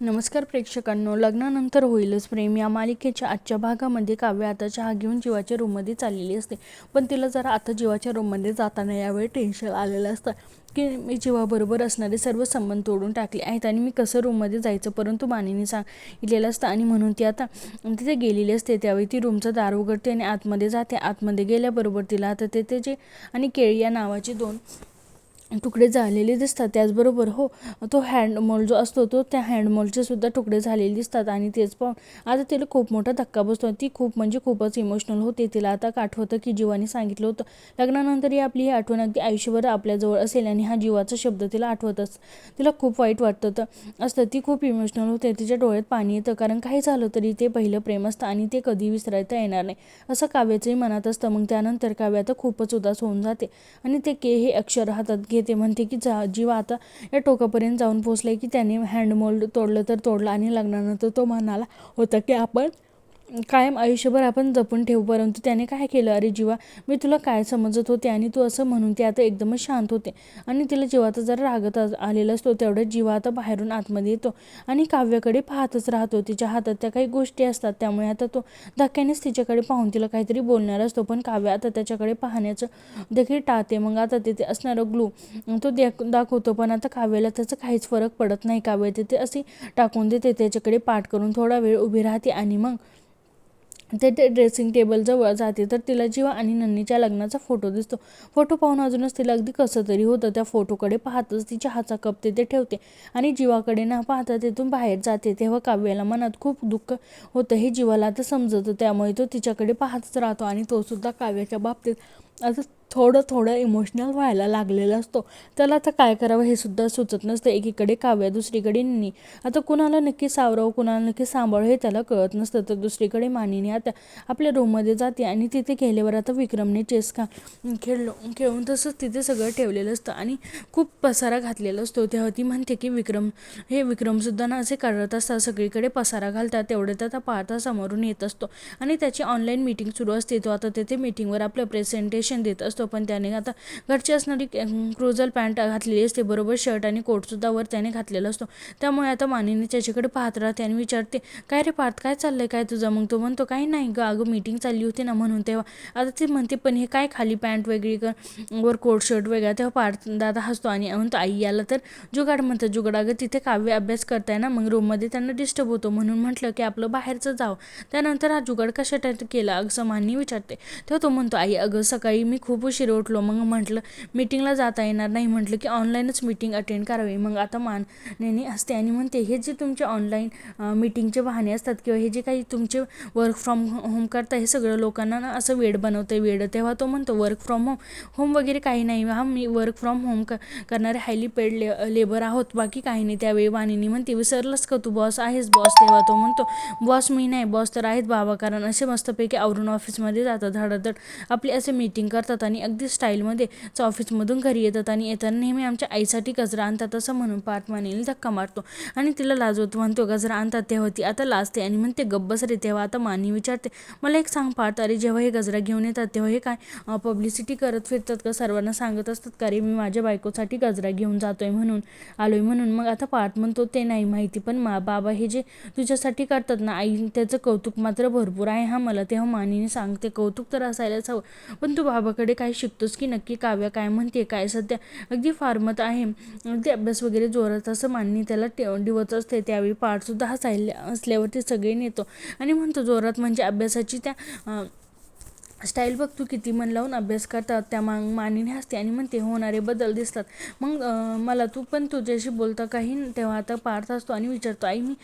नमस्कार प्रेक्षकांनो लग्नानंतर होईलच प्रेम. या मालिकेच्या आजच्या भागामध्ये काव्य आता चहा घेऊन जीवाच्या रूममध्ये चाललेली असते. पण तिला जरा आता जीवाच्या रूममध्ये जाताना यावेळी टेन्शन आलेलं असतं की मी जीवाबरोबर असणारे सर्व संबंध तोडून टाकले आहेत आणि मी कसं रूममध्ये जायचं परंतु मानेने सांगितलेलं असतं आणि म्हणून ती आता तिथे गेलेली असते. त्यावेळी ती रूमचं दार उघडते आणि आतमध्ये जाते. आतमध्ये गेल्याबरोबर तिला आता ते जे आणि केळी या नावाचे दोन तुकडे झालेले दिसतात त्याचबरोबर हो तो हँडमोल जो असतो तो त्या हँडमोलचे सुद्धा तुकडे झालेले दिसतात आणि तेच पाहून आता तिला खूप मोठा धक्का बसतो ती खूप म्हणजे खूपच इमोशनल होते. तिला आता आठवतं की जीवाने सांगितलं होतं लग्नानंतर ही आपली ही आठवण अगदी आयुष्यभर आपल्याजवळ असेल आणि हा जीवाचा शब्द तिला आठवत आठवतच. तिला खूप वाईट वाटतं तर असतं ती खूप इमोशनल होते तिच्या डोळ्यात पाणी येतं कारण काही झालं तरी ते पहिलं प्रेम असतं आणि ते कधी विसरायता येणार नाही. असं काव्याचंही मनात असतं मग त्यानंतर काव्य आता खूपच उदास होऊन जाते आणि ते के हे अक्षर हातात घे घेते म्हणते की जा जीवा आता या टोकापर्यंत जाऊन पोचलाय की त्याने हँडमोल्ड तोडलं तर तोडलं आणि लग्नानंतर तो म्हणाला होता की आपण कायम आयुष्यभर आपण जपून ठेवू परंतु त्याने काय केलं? अरे जीवा मी तुला काय समजत होते आणि तू असं म्हणून ते आता एकदमच शांत होते. आणि तिला जीवाचा जरा रागत आलेला असतो तेवढ्यात जीवा आता बाहेरून आतमध्ये येतो आणि काव्याकडे पाहतच राहतो. तिच्या हातात त्या काही गोष्टी असतात त्यामुळे आता तो धक्क्यानेच तिच्याकडे पाहून तिला काहीतरी बोलणार असतो. पण काव्य आता त्याच्याकडे पाहण्याचं देखील टाळते. मग आता तिथे असणारं ग्लू तो दाखवतो पण आता काव्याला त्याचा काहीच फरक पडत नाही. काव्य तिथे असे टाकून देते त्याच्याकडे पाठ करून थोडा वेळ उभी राहते आणि मग ते ते ड्रेसिंग टेबलजवळ जाते तर तिला जीवा आणि नन्नीच्या लग्नाचा फोटो दिसतो. फोटो पाहून अजूनच तिला अगदी कसं तरी होतं त्या फोटोकडे पाहतच ती चहाचा कप तिथे ठेवते आणि जीवाकडे न पाहता तिथून बाहेर जाते. तेव्हा काव्याला मनात खूप दुःख होतं हे जीवाला आता समजतं. त्यामुळे तो तिच्याकडे पाहतच राहतो आणि तो सुद्धा काव्याच्या बाबतीत आता थोडं थोडं इमोशनल व्हायला लागलेला असतो. त्याला आता काय करावं हे सुद्धा सुचत नसतं. एकीकडे काव्य दुसरीकडे निनी. आता कुणाला नक्की सावरावं कुणाला नक्की सांभाळू हे त्याला कळत नसतं. तर दुसरीकडे मानिनी आता आपल्या रूममध्ये जाते आणि तिथे गेल्यावर आता विक्रमने चेस का खेळलो खेळून तसंच तिथे सगळं ठेवलेलं असतं आणि खूप पसारा घातलेला असतो. तेव्हा ती म्हणते की विक्रम हे विक्रमसुद्धा ना असे करत असतात. सगळीकडे पसारा घालतात. तेवढे तर आता पाहता समोरून येत असतो. आणि त्याची ऑनलाईन मीटिंग सुरू असते. तो आता तिथे मीटिंगवर आपलं प्रेझेंटेशन देत असतो. पण त्याने आता घरची असणारी क्रुझल पॅन्ट घातलेली असते बरोबर? शर्ट आणि कोटसुद्धा वर त्याने घातलेला असतो. त्यामुळे आता मानिनी त्याच्याकडे पाहत राहते आणि विचारते काय रे पार्थ काय चाललंय? काय तुझं? मग तो म्हणतो काही नाही ग अगं मीटिंग चालली होती ना म्हणून तेव्हा. आता ती म्हणते पण हे काय खाली पॅन्ट वेगळी कर वर कोट शर्ट वेगळा तेव्हा पार्थ दादा हसतो आणि म्हणतो आई याला तर जुगाड म्हणतं जुगाड. अगं तिथे काव्य अभ्यास करताय ना मग रूममध्ये त्यांना डिस्टर्ब होतो म्हणून म्हटलं की आपलं बाहेरचं जावं. त्यानंतर हा जुगाड कशासाठी केला? असं मान्य विचारते. तेव्हा तो म्हणतो आई अगं सकाळी मी खूप उशीर उठलो मग म्हटलं मीटिंगला जाता येणार नाही. म्हटलं की ऑनलाईनच मीटिंग अटेंड करावी. मग आता माननेने असते. आणि म्हणते हे जे तुमचे ऑनलाईन मीटिंगचे बहाणे असतात किंवा हे जे काही तुमचे वर्क फ्रॉम होम करता हे सगळं लोकांना ना असं वेड बनवतं आहे वेड तेव्हा तो म्हणतो वर्क फ्रॉम होम होम वगैरे काही नाही. हा मी वर्क फ्रॉम होम क करणारे हायली पेड ले लेबर आहोत. बाकी काही नाही. त्यावेळी वाणीने म्हणते विसरलंच का तू? बॉस आहेस बॉस तेव्हा तो म्हणतो बॉस मी नाही. बॉस तर आहेत बाबा. कारण असे मस्तपैकी आवरून ऑफिसमध्ये जातात. धडाधड आपली असे मीटिंग करतात आणि अगदी स्टाईलमध्ये ऑफिसमधून घरी येतात आणि येताना नेहमी आमच्या आईसाठी गजरा आणतात असं म्हणून पार्थ मानेल धक्का मारतो. आणि तिला लाजवत म्हणतो गजरा आणतात तेव्हा ती आता लाजते आणि म्हणते गब्बस रे तेव्हा आता मानी विचारते मला एक सांग पार्थ अरे जेव्हा हे गजरा घेऊन येतात तेव्हा हे काय पब्लिसिटी करत फिरतात का? सर्वांना सांगत असतात का रे मी माझ्या बायकोसाठी गजरा घेऊन जातोय म्हणून आलोय म्हणून. मग आता पार्थ म्हणतो ते नाही माहिती पण मा बाबा हे जे तुझ्यासाठी करतात ना आई त्याचं कौतुक मात्र भरपूर आहे. हा मला तेव्हा मानीने सांगते कौतुक तर असायलाच हवं. पण तू बाबाकडे काय शिकतोस की नक्की काव्य काय म्हणते काय सध्या अगदी फार्मत आहे. अगदी अभ्यास वगैरे जोरात असं मानणी त्याला टे डिवत असते. त्यावेळी पाठसुद्धा हसायला असल्यावरती सगळे नेतो. आणि म्हणतो जोरात म्हणजे अभ्यासाची त्या स्टाईल बघ तू किती मन लावून अभ्यास करतात त्या माग मानिने हसते आणि म्हणते होणारे बदल दिसतात. मग मला तू पण तुझ्याशी बोलता काही तेव्हा आता पार्थ असतो आणि विचारतो आई मी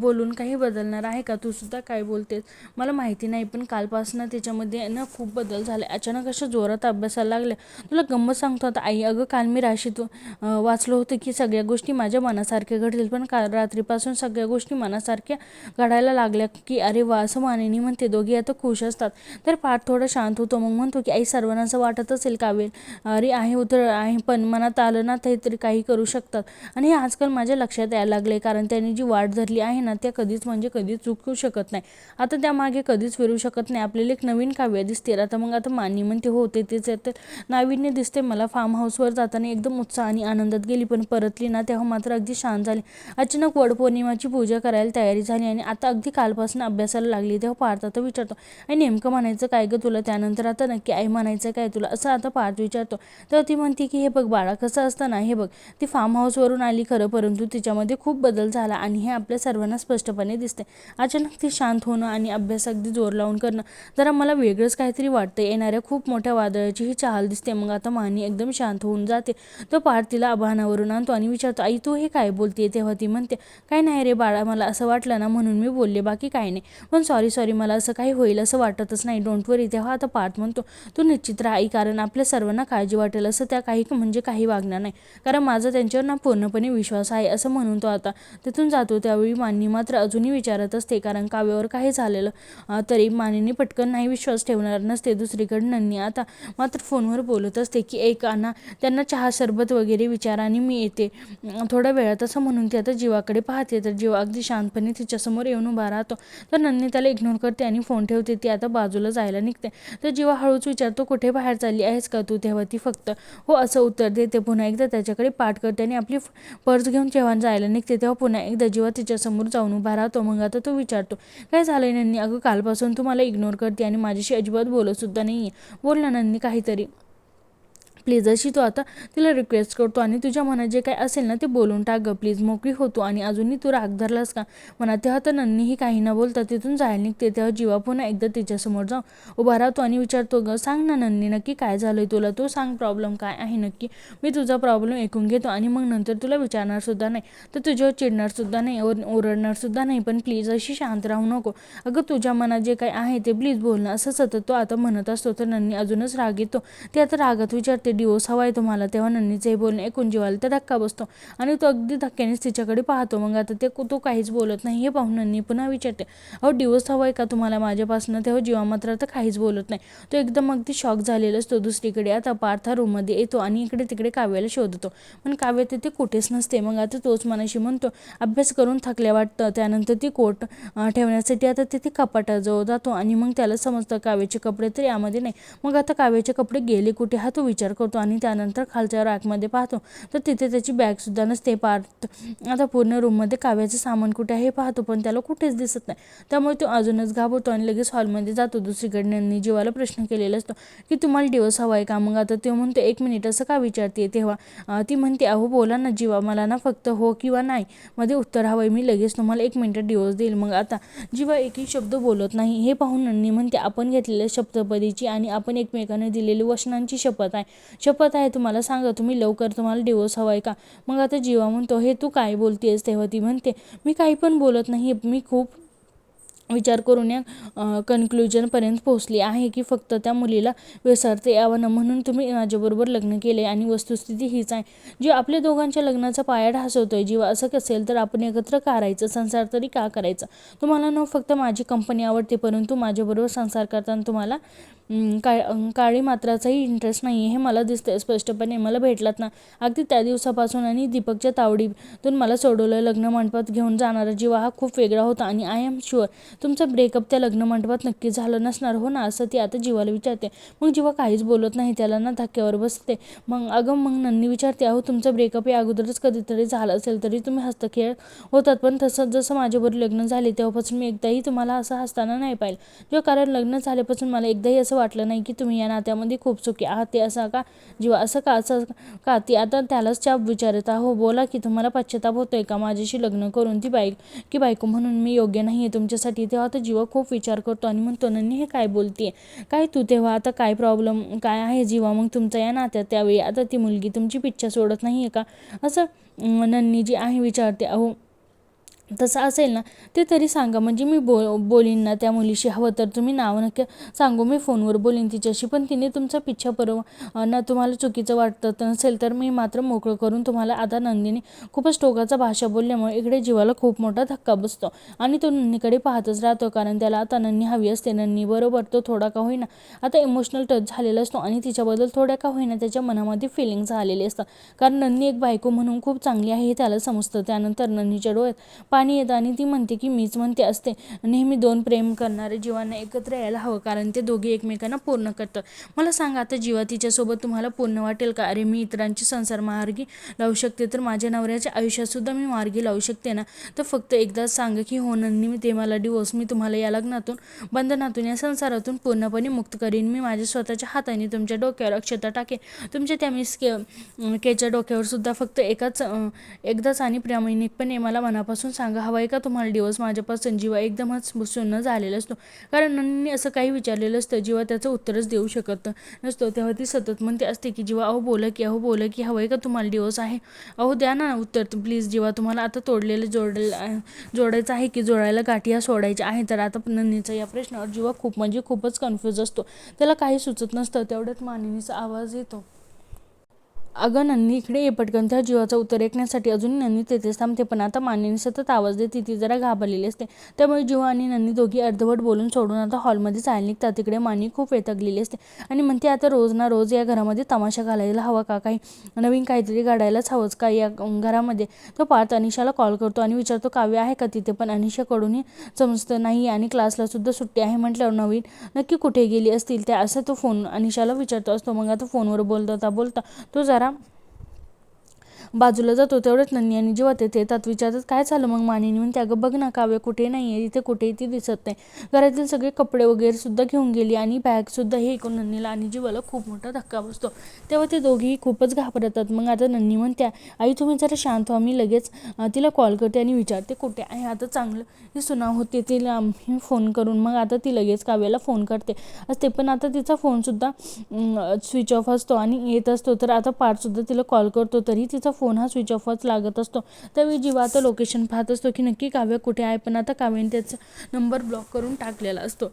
बोलून काही बदलणार आहे का? तू सुद्धा काय बोलतेस? मला माहिती नाही पण कालपासून त्याच्यामध्ये ना खूप बदल झाले. अचानक अशा जोरात अभ्यासाला लागल्या. तुला गंमत सांगतो आता आई अगं काल मी राशीत वाचलो होतं की सगळ्या गोष्टी माझ्या मनासारख्या घडतील पण काल रात्रीपासून सगळ्या गोष्टी मनासारख्या घडायला लागल्या की अरे वा असं मानिनी म्हणते. दोघी आता खुश असतात. तर पार्थ थोडा शांत होतो. मग म्हणतो की आई सर्वांनाचं वाटत असेल कावेल अरे आहे उतर आहे पण मनात आलं ना ते तरी काही करू शकतात. आणि हे आजकाल माझ्या लक्षात यायला लागले कारण त्यांनी जी वाट धरली आहे ना त्या कधीच म्हणजे कधीच चुकू शकत नाही. आता त्यामागे कधीच फिरू शकत नाही. आपल्याला एक नवीन काव्य दिसते आता मग आता मान्य म्हणते होते तेच तर नाविन्य दिसते मला. फार्म हाऊसवर जाताना एकदम उत्साह आणि आनंदात गेली पण परतली ना तेव्हा मात्र अगदी शांत झाली. अचानक वडपौर्णिमाची पूजा करायला तयारी झाली आणि आता अगदी कालपासून अभ्यासाला लागली. तेव्हा पार्थ आता विचारतो आणि नेमकं म्हणायचं काय ग? तुला त्यानंतर आता नक्की आई म्हणायचं काय? तुला असं आता पार्थ विचारतो. तर ती म्हणते की हे बघ बाळा कसं असतं ना हे बघ ती फार्म हाऊसवरून आली खरं परंतु तिच्यामध्ये खूप बदल झाला आणि हे आपल्या सर्वांना स्पष्टपणे दिसते अचानक ती शांत होणं आणि अभ्यास अगदी जोर लावून करणं. जरा मला वेगळंच काहीतरी वाटतं येणाऱ्या खूप मोठ्या वादळाची ही चाहल दिसते. मग आता मानी एकदम शांत होऊन जाते. तो पार्थ तिला आभानावरून आणतो आणि विचारतो आई तू हे काय बोलते तेव्हा ती म्हणते काय नाही रे बाळा मला असं वाटलं ना म्हणून मी बोलले बाकी काय नाही. पण सॉरी सॉरी मला असं काही होईल असं वाटतच नाही. डोंट वरी तेव्हा आता पार्थ म्हणतो तू निश्चित राहा आई कारण आपल्या सर्वांना काळजी वाटेल. असं त्या काही म्हणजे काही वागणार नाही. कारण माझा त्यांच्यावर ना पूर्णपणे विश्वास आहे असं म्हणून तो आता तिथून जातो. त्यावेळी माननी मात्र अजूनही विचारत असते कारण काव्यावर काही झालेलं तरी मानीने पटकन नाही विश्वास ठेवणार नसते. दुसरीकडे नन्नी आता मात्र फोनवर बोलत असते की एक आणा त्यांना चहा सरबत वगैरे विचाराने मी येते. थोड्या वेळात असं म्हणून ती आता जीवाकडे पाहते. तर जीवा अगदी शांतपणे तिच्यासमोर येऊन उभा राहतो. तर नन्नी त्याला इग्नोर करते आणि फोन ठेवते. ती आता बाजूला जायला निघते. तर जीवा हळूच विचारतो कुठे बाहेर चालली आहेस का तू? तेव्हा ती फक्त हो असं उत्तर देते पुन्हा एकदा त्याच्याकडे पाठ करते आणि आपली पर्स घेऊन जेव्हा जायला निघते तेव्हा पुन्हा एकदा जीवा तिच्यासमोर जाऊन उभा राहतो मग आता तो विचारतो काय झालंय नन्नी अगं कालपासून तू मला इग्नोर करते आणि माझ्याशी अजिबात बोलत सुद्धा नाही बोल ना नन्नी काहीतरी प्लीज अशी तो आता तिला रिक्वेस्ट करतो आणि तुझ्या मनात जे काय असेल ना ते बोलून टाक ग प्लीज मोकळी होतो. आणि अजूनही तू राग धरलास का? म्हणा तेव्हा तर नन्नीही काही न बोलता तिथून जायला निघते. तेव्हा जीवा पुन्हा एकदा तिच्यासमोर जाऊ उभा राहतो आणि विचारतो ग सांग ना नन्नी नक्की काय झालंय तुला? तू सांग प्रॉब्लेम काय आहे नक्की? मी तुझा प्रॉब्लेम ऐकून घेतो आणि मग नंतर तुला विचारणार सुद्धा नाही. तर तुझ्यावर चिडणार सुद्धा नाही ओर ओरडणार सुद्धा नाही. पण प्लीज अशी शांत राहू नको. अगं तुझ्या मनात जे काय आहे ते प्लीज बोलणं असं सतत तो आता म्हणत असतो. तर नन्नी अजूनच राग येतो. ते आता रागात विचारते डिवोर्स हवा आहे तुम्हाला तेव्हा नन्नीचे हे बोलणे ऐकून जीवाला तर धक्का बसतो. आणि तो अगदी धक्क्यानेच तिच्याकडे पाहतो. मग आता ते तो काहीच बोलत नाही. हे पाहून नन्नी पुन्हा विचारते अहो डिवोर्स हवा आहे का तुम्हाला माझ्यापासून? तेव्हा जीवा मात्र आता काहीच बोलत नाही. तो एकदम अगदी शॉक झालेला असतो दुसरीकडे. आता पार्थ रूममध्ये येतो आणि इकडे तिकडे काव्याला शोधतो. पण काव्य तिथे कुठेच नसते. मग आता तोच मनाशी म्हणतो अभ्यास करून थकल्या वाटतं. त्यानंतर ती कोट ठेवण्यासाठी आता तिथे कपाटाजवळ जातो आणि मग त्याला समजतं काव्याचे कपडे तर यामध्ये नाही. मग आता काव्याचे कपडे गेले कुठे हा तो विचार करतो. आणि त्यानंतर खालच्या रॅकमध्ये पाहतो. तर तिथे त्याची बॅगसुद्धा नसते. पार्थ आता पूर्ण रूममध्ये काव्याचं सामान कुठे आहे हे पाहतो पण त्याला कुठेच दिसत नाही. त्यामुळे तो अजूनच घाबरतो आणि लगेच हॉलमध्ये जातो. दुसरीकडे जीवाला प्रश्न केलेला असतो की तुम्हाला दिवस हवा आहे का? मग आता तो म्हणतो एक मिनिट असं का विचारते तेव्हा ती म्हणते अहो बोला ना जीवा मला ना फक्त हो किंवा नाही मध्ये उत्तर हवं आहे मी लगेच तुम्हाला एक मिनिटात दिवस देईल. मग आता जीवा एकही शब्द बोलत नाही. हे पाहून नंदी म्हणते आपण घेतलेल्या शब्दपदीची आणि आपण एकमेकांना दिलेली वचनांची शपथ आहे. शपथ आहे तुम्हाला सांगा तुम्ही लवकर तुम्हाला डिवोर्स हवा आहे का? मग आता जीवा म्हणतो हे तू काय बोलतेस? तेव्हा ती म्हणते मी काही पण बोलत नाही मी खूप विचार करून या कन्क्लुजनपर्यंत पोहोचली आहे की फक्त त्या मुलीला विसरते यावं ना. म्हणून तुम्ही माझ्याबरोबर लग्न केले आणि वस्तुस्थिती हीच आहे. जी आपल्या दोघांच्या लग्नाचा पाया ढासवतोय जेव्हा असं असेल तर आपण एकत्र करायचं. संसार तरी का करायचा? तुम्हाला न फक्त माझी कंपनी आवडते परंतु माझ्याबरोबर संसार करताना तुम्हाला का काळी मात्राचाही इंटरेस्ट नाही आहे हे मला दिसतंय स्पष्टपणे. मला भेटलात ना. अगदी त्या दिवसापासून आणि दीपकच्या तावडीतून मला सोडवलं लग्न मंडपात घेऊन जाणारा जीवा हा खूप वेगळा होता आणि आय एम शुअर तुमचं ब्रेकअप त्या लग्न मंडपात नक्की झालं नसणार हो ना? असं ती आता जीवाला विचारते. मग जेव्हा काहीच बोलत नाही त्याला ना धक्क्यावर बसते. मग अगं मग नन्नी विचारते अहो तुमचं ब्रेकअप या अगोदरच कधीतरी झालं असेल तरी तुम्ही हस्तखेळ होतात पण तसं जसं माझ्याबरोबर लग्न झाले तेव्हापासून मी एकदाही तुम्हाला असं हसताना नाही पाहिलं. जेव्हा कारण लग्न झाल्यापासून मला एकदाही असं वाटलं नाही की तुम्ही या नात्यामध्ये खूप चुकी आहात ते असं का? जीवा असं का? असं का? ती आता त्यालाच चाप विचारत आहो. बोला की तुम्हाला पश्चाताप होतोय का? माझ्याशी लग्न करून ती बाईक की बायको म्हणून मी योग्य नाही आहे तुमच्यासाठी तेव्हा आता जीवा खूप विचार करतो आणि म्हणतो नन्नी हे काय बोलते काय तू तेव्हा? आता काय प्रॉब्लेम काय आहे जीवा? मग तुमचा या नात्यात त्यावेळी. आता ती मुलगी तुमची पिच्छा सोडत नाही आहे का? असं नन्नी जी आहे विचारते अहो तसं असेल ना ते तरी सांगा. म्हणजे मी बो बोलीन ना त्या मुलीशी हवं तर तुम्ही नाव नक्की सांगू. मी फोनवर बोलीन तिच्याशी पण तिने तुमचा पिच्छा परव ना तुम्हाला चुकीचं वाटत नसेल तर मी मात्र मोकळं करून तुम्हाला आता नंदिनी खूपच टोकाचा भाषा बोलल्यामुळे इकडे जीवाला खूप मोठा धक्का बसतो. आणि तो नन्नीकडे पाहतच राहतो कारण त्याला आता नन्नी हवी असते. नन्नी बरोबर तो थोडा का होईना आता इमोशनल टच झालेला असतो आणि तिच्याबद्दल थोड्या का होईना त्याच्या मनामध्ये फिलिंग्स आलेले असतात. कारण नन्नी एक बायको म्हणून खूप चांगली आहे हे त्याला समजतं. त्यानंतर नन्नीच्या डोळ्यात पाणी येतं आणि ती म्हणते की मीच म्हणते असते. नेहमी दोन प्रेम करणारे जीवांना एकत्र यायला हवं कारण ते दोघे एकमेकांना पूर्ण करतात. मला सांगा आता जीवा तिच्यासोबत तुम्हाला पूर्ण वाटेल का? अरे मी इतरांची संसार मार्गी लावू शकते तर माझ्या नवऱ्याच्या आयुष्यातसुद्धा मी मार्गी लावू शकते ना? तर फक्त एकदाच सांगा की हो नंदी ते मला डिवोर्स मी तुम्हाला या लग्नातून बंधनातून या संसारातून पूर्णपणे मुक्त करीन. मी माझ्या स्वतःच्या हाताने तुमच्या डोक्यावर अक्षता टाकेन. तुमच्या त्या मिस के केच्या डोक्यावर सुद्धा फक्त एकाच एकदाच आणि प्रामाणिकपणे मला मनापासून सांगा. हवं आहे का तुम्हाला दिवस? माझ्यापासून जीवा एकदमच शून्य झालेला असतो. कारण नंदीने असं काही विचारलेलं असतं जीवा त्याचं उत्तरच देऊ शकत नसतो. तेव्हा ती सतत म्हणते असते की जीवा अहो बोला की अहो बोला की हवं आहे का तुम्हाला दिवस आहे? अहो द्या ना उत्तर प्लीज. जीवा तुम्हाला आता तोडलेलं जोडलेलं जोडायचं आहे की जोडायला गाठी या सोडायच्या आहे. तर आता नंदीचा या प्रश्नावर जीवा खूप म्हणजे खूपच कन्फ्यूज असतो. त्याला काही सुचत नसतं तेवढ्यात मानिनीचा आवाज येतो. अगं नंदी इकडे ये पटकन. त्या जीवाचा उत्तर ऐकण्यासाठी अजून नंदी तेथेच थांबते पण आता मानिनी सतत आवाज देते ती जरा घाबरलेली असते. त्यामुळे जीवा आणि नंदी दोघी अर्धवट बोलून सोडून आता हॉलमध्ये चालली निघतात. तिकडे मानी खूप वेतगलेली असते. आणि म्हणते आता रोज ना रोज या घरामध्ये तमाशा घालायला हवा का काही? नवीन काहीतरी घडायलाच हवंच का या घरामध्ये? तो पार्थ अनिशाला कॉल करतो आणि विचारतो काव्य आहे का तिथे? पण अनिशाकडूनही समजतं नाही आणि क्लासला सुद्धा सुट्टी आहे म्हटल्यावर नवीन नक्की कुठे गेली असतील त्या असं तो फोन अनिशाला विचारतो असतो. मग आता फोनवर बोलता बोलता तो जरा Obrigada. बाजूला जातो तेवढंच नंदी आणि जेव्हा तेथे येतात विचारतात काय झालं मग मानिनी? म्हणते अगं बघ ना काव्य कुठे नाही आहे इथे कुठेही ती दिसत नाही. घरातील सगळे कपडे वगैरे सुद्धा घेऊन गेली आणि बॅगसुद्धा हे ऐकून नंदीला आणि जीवाला खूप मोठा धक्का बसतो. तेव्हा ते दोघेही खूपच घाबरतात. मग आता नंदी म्हणत्या आई तुम्ही जरा शांत व्हा मी लगेच तिला कॉल करते आणि विचारते कुठे आहे. आता चांगलं ही सुनाव होते तिला आम्ही फोन करून मग आता ती लगेच काव्याला फोन करते. असते पण आता तिचा फोनसुद्धा स्विच ऑफ असतो आणि येत असतो. तर आता पार्टसुद्धा तिला कॉल करतो तरी तिचा फोन हा स्विच ऑफच लागत असतो. त्यावेळी जीवा आता लोकेशन पाहत असतो की नक्की काव्य कुठे आहे पण आता काव्याने त्याचा नंबर ब्लॉक करून टाकलेला असतो.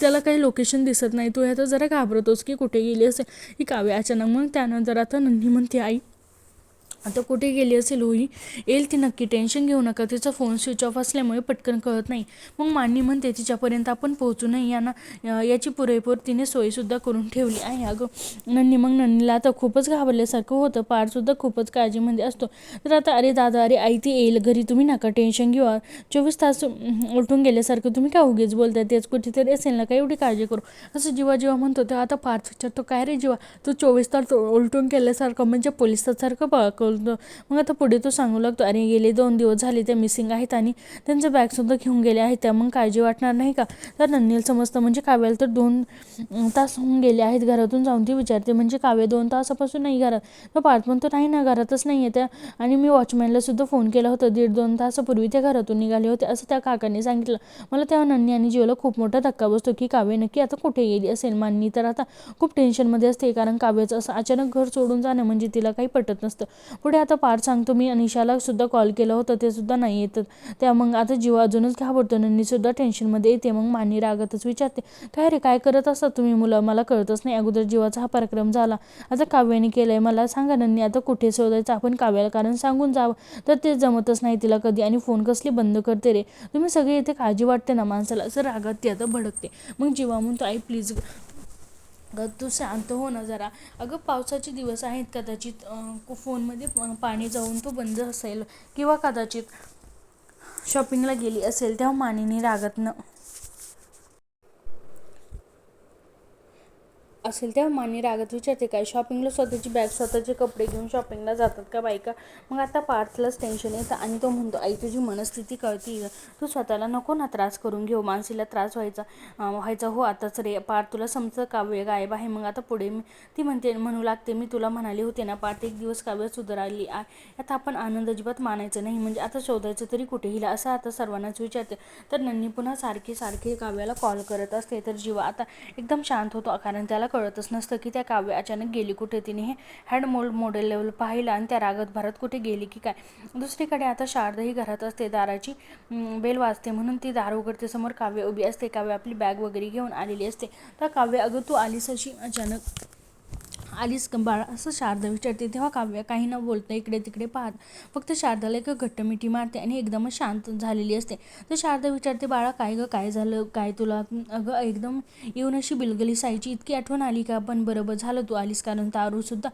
त्याला काही लोकेशन दिसत नाही तो ह्याचा जरा घाबरतोस की कुठे गेली असेल ही काव्य अचानक मग त्यानंतर आता नंदी म्हणते आई आता कुठे गेली असेल होई येईल ती नक्की. टेन्शन घेऊ नका. तिचा फोन स्विच ऑफ असल्यामुळे पटकन कळत नाही. मग मान्य म्हणते तिच्यापर्यंत आपण पोहोचू नाही यांना याची पुरेपूर तिने सोयीसुद्धा करून ठेवली आहे. अगं नन्नी मग नन्नीला आता खूपच घाबरल्यासारखं होतं. पारसुद्धा खूपच काळजीमध्ये असतो. तर आता अरे दादा अरे आई ती येईल घरी. तुम्ही नका टेन्शन घेऊ. चोवीस तास उलटून गेल्यासारखं तुम्ही का उगेच बोलताय? तेच कुठेतरी असेल ना काय एवढी काळजी करू. असं जीवा जेव्हा म्हणतो. तेव्हा आता पार्थ विचारतो काय रे जीवा? तू चोवीस तास उलटून केल्यासारखं म्हणजे पोलिसासारखं बोलतो. मग आता पुढे तो सांगू लागतो अरे गेले दोन दिवस झाले त्या मिसिंग आहेत आणि त्यांचं बॅगसुद्धा घेऊन गेले आहेत त्या मग काळजी वाटणार नाही का? तर नन्नील समजतं म्हणजे काव्याला तर दोन तास होऊन गेले आहेत घरातून जाऊन ती विचारते म्हणजे काव्य दोन तासापासून नाही घरात? तर पार्थ म्हणतो नाही ना घरातच नाही आहे त्या. आणि मी वॉचमॅनला सुद्धा फोन केला होता दीड दोन तासापूर्वी त्या घरातून निघाले होते असं त्या काकांनी सांगितलं. मला तेव्हा नन्नी आणि जीवला खूप मोठा धक्का बसतो की काव्य नक्की आता कुठे गेली असेल? मान्नी तर आता खूप टेन्शनमध्ये असते कारण काव्याचं असं अचानक घर सोडून जाणं म्हणजे तिला काही पटत नसतं. पुढे आता पार सांगतो. मी अनिशाला सुद्धा कॉल केला होता. ते सुद्धा नाही येतात. त्या मग आता जीव अजूनच घाबरतो. नन्नी सुद्धा टेन्शनमध्ये येते. मग मानी रागातच विचारते काय रे काय करत असतात तुम्ही मुलं? मला कळतच नाही. अगोदर जीवाचा हा पराक्रम झाला. आता काव्याने केलंय. मला सांगा नन्नी आता कुठे शोधायचं? आपण काव्याला कारण सांगून जावं. तर ते जमतच नाही तिला कधी आणि फोन कसली बंद करते रे? तुम्ही सगळे इथे काळजी वाटते ना माणसाला? असं रागात ती आता भडकते. मग जीवा म्हणतो आई प्लीज अगं तू शांत हो ना जरा. अगं पावसाचे दिवस आहेत कदाचित. फोनमध्ये पाणी जाऊन तो बंद असेल किंवा कदाचित शॉपिंगला गेली असेल तेव्हा मानिनी न असेल तेव्हा मान्य रागत विचारते काय शॉपिंगला स्वतःची बॅग स्वतःचे कपडे घेऊन शॉपिंगला जातात का बायका मग आता पार्थलाच टेन्शन येतं आणि तो म्हणतो आई तुझी मनस्थिती कळती तू स्वतःला नको ना त्रास करून घेऊ. मानसीला त्रास व्हायचा व्हायचा हो आताच रे. पार्थ तुला समजतं काव्य गायब आहे? मग आता पुढे मी ती म्हणते म्हणू लागते. मी तुला म्हणाले होते ना पार्थ एक दिवस काव्य सुधारली आ- आता आपण आनंद अजिबात मानायचं नाही. म्हणजे आता शोधायचं तरी कुठे हिला? असं आता सर्वांनाच विचारते. तर नन्नी पुन्हा सारखी सारखी काव्याला कॉल करत असते. तर जीवा आता एकदम शांत होतो कारण त्याला कळतच नसतं की त्या काव्य अचानक गेली कुठे? तिने हे हँडमोल्ड मॉडेल लेवल पाहिलं आणि त्या रागत भरत कुठे गेली की काय? दुसरीकडे आता शारदा ही घरात असते दाराची बेल वाजते म्हणून ती दार उघडते समोर काव्य उभी असते काव्य आपली बॅग वगैरे घेऊन आलेली असते. तर काव्य अगं तू आलीस अशी? अचानक आलीस का बाळा असं शारदा विचारते तेव्हा काव्य काही न बोलतं इकडे तिकडे पाहत फक्त शारदाला एक घट्ट मिठी मारते आणि एकदमच शांत झालेली असते. तर शारदा विचारते बाळा काय गं काय झालं काय तुला? अगं एकदम येऊन अशी बिलगली साईची इतकी आठवण आली का? पण बरोबर झालं तू आलीस कारण तारूसुद्धा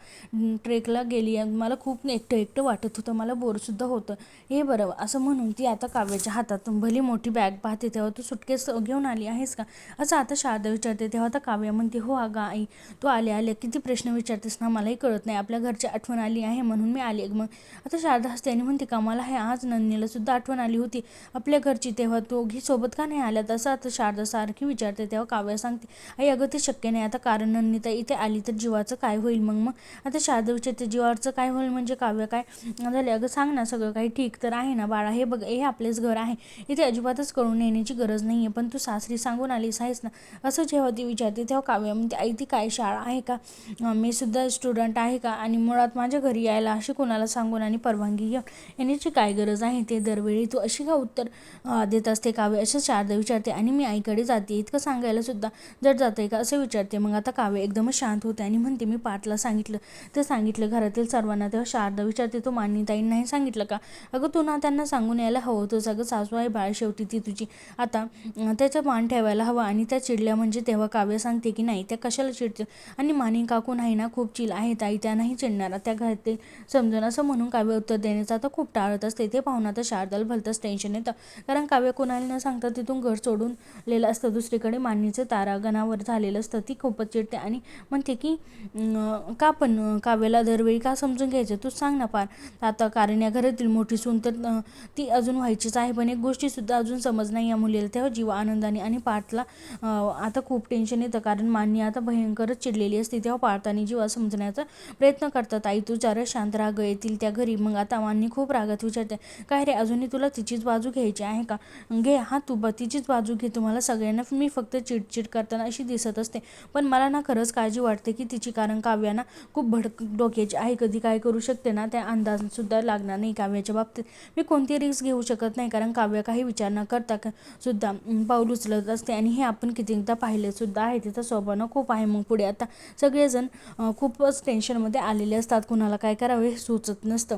ट्रेकला गेली आणि मला खूप एकटं एकटं वाटत होतं मला बोरसुद्धा होतं. हे बरं असं म्हणून ती आता काव्याच्या हातात भली मोठी बॅग पाहते तेव्हा तू सुटकेस घेऊन आली आहेस का? असं आता शारदा विचारते तेव्हा आता काव्य म्हणते हो अगं आई तू आले आले किती प्रश्न विचारतेस ना मलाही कळत नाही. आपल्या घरची आठवण आली आहे म्हणून मी आली. मग आता शारदा हसते आणि म्हणते का मला हे आज नंदीला सुद्धा आठवण आली होती. आपल्या घरची तेव्हा दोघी सोबत का नाही आल्या? तसं आता शारदा सारखी विचारते तेव्हा काव्य सांगते आई अगं ते शक्य नाही. आता कारण नंदिता इथे आली तर जीवाचं काय होईल मग? मग आता शारदा विचारते जीवाचं काय होईल म्हणजे काव्य काय? झाले अगं सांग ना सगळं काही ठीक तर आहे ना बाळा? हे बघ हे आपलेच घर आहे. इथे अजिबातच कळून येण्याची गरज नाही आहे पण तू सासरी सांगून आलीस आहेस ना? असं जेव्हा ती विचारते तेव्हा काव्य म्हणते आई ती काय शाळा आहे का? मी मी सुद्धा स्टुडंट आहे का? आणि मुळात माझ्या घरी यायला अशी कोणाला सांगून आणि परवानगी घेऊन येण्याची काय गरज आहे? ते दरवेळी तू अशी का उत्तर देत असते काव्य? असं शारदा विचारते आणि मी आईकडे जाते. इतकं सांगायला सुद्धा जर जाते का? असं विचारते. मग आता काव्य एकदमच शांत होते आणि म्हणते मी पाठला सांगितलं. ते सांगितलं घरातील सर्वांना. तेव्हा शारदा विचारते तो मान्यताईंनाही सांगितलं का? अगं तू ना त्यांना सांगून यायला हवं होतं. अगं सासू आहे बाळ शेवटी ती तुझी. आता त्याचं मान ठेवायला हवं आणि त्या चिडल्या म्हणजे तेव्हा काव्य सांगते की नाही त्या कशाला चिडतील? आणि मानी काकून आहे ना खूप चिल आहेत ताई त्या नाही चिडणार. त्या घरातील समजून असं म्हणून काव्य उत्तर देण्याचं आता खूप टाळत असते. ते पाहुणा आता शारदाला भलतंच टेन्शन येतं. कारण काव्य कोणाला न सांगता तिथून घर सोडून लेलं असतं. दुसरीकडे मान्यचं तारागणावर झालेलं असतं. ती खूपच चिडते. आणि म्हणते की का पण काव्याला दरवेळी का समजून घ्यायचं? तू सांग ना पार आता कारण या घरातील मोठी सून तर ती अजून व्हायचीच आहे. पण एक गोष्टीसुद्धा अजून समज नाही या मुलीला. तेव्हा जीव आनंदाने आणि पार्थला आता खूप टेन्शन येतं. कारण मान्य आता भयंकरच चिडलेली असते. तेव्हा पार्थाने आणि जीवा समजण्याचा प्रयत्न करतात. आई तू जरा शांत राग येतील त्या घरी. मग आता मान्य खूप रागात विचारते काय रे अजूनही तुला तिचीच बाजू घ्यायची आहे का? घे हा तू ब तिचीच बाजू घे. तुम्हाला सगळ्यांना मी फक्त चिडचिड करताना अशी दिसत असते. पण मला ना खरंच काळजी वाटते की तिची कारण काव्याना खूप भडक डोक्याची आहे. कधी काय करू शकते ना त्या अंदाजसुद्धा लागणार नाही काव्याच्या बाबतीत. मी कोणती रिस्क घेऊ शकत नाही कारण काव्य काही विचार न करता सुद्धा पाऊल उचलत असते. आणि हे आपण कितीदा पाहिले सुद्धा आहे. तिचा स्वभाव खूप आहे. मग पुढे आता सगळेजण खूपच टेन्शनमध्ये आलेले असतात. कुणाला काय करावे हे सुचत नसतं.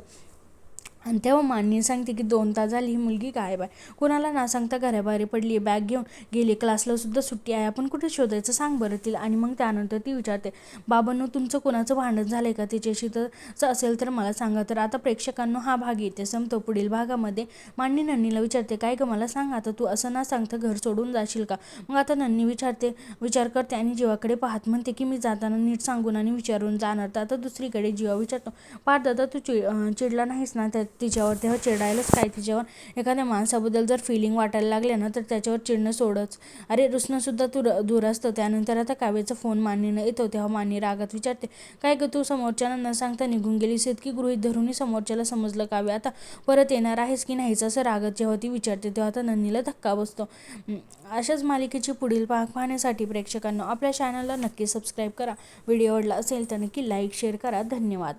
आणि तेव्हा मान्नी सांगते की दोन तास झाली ही मुलगी गायब आहे. कोणाला ना सांगता घराबाहेर पडली बॅग घेऊन गेली क्लासला सुद्धा सुट्टी आहे. आपण कुठे शोधायचं सांग बरं तिला. आणि मग त्यानंतर ती विचारते बाबांनो तुमचं कोणाचं भांडण झालं आहे का? तिच्याशी तर असेल तर मला सांगा. तर आता प्रेक्षकांनो हा भाग येते संपतो. पुढील भागामध्ये मान्नी नन्नीला विचारते काय गं मला सांग आता तू असं ना सांगता घर सोडून जाशील का? मग आता नन्नी विचारते विचार करते आणि जीवाकडे पाहत म्हणते की मी जाताना नीट सांगून आणि विचारून जाणार. तर आता दुसरीकडे जीवा विचारतो. पार दादा तू चिड चिडला नाहीस ना त्या तिच्यावर तेव्हा चिडायलाच काय तिच्यावर? एखाद्या माणसाबद्दल जर फिलिंग वाटायला लागल्या ना तर त्याच्यावर चिडणं सोडच. अरे रुसणंसुद्धा तू दूर असतं. त्यानंतर आता काव्याचा फोन मान्यनं येतो तेव्हा मान्य रागात विचारते काय ग तू समोरच्यानं न सांगता निघून गेलीस? इतकी गृहीत धरूनही समोरच्याला समजलं काव्य. आता परत येणार आहेस की नाहीच असं रागत जेव्हा ती विचारते तेव्हा आता नंदीला धक्का बसतो. अशाच मालिकेची पुढील भाग पाहण्यासाठी प्रेक्षकांना आपल्या चॅनलला नक्की सबस्क्राईब करा. व्हिडिओ आवडला असेल तर नक्की लाईक शेअर करा. धन्यवाद.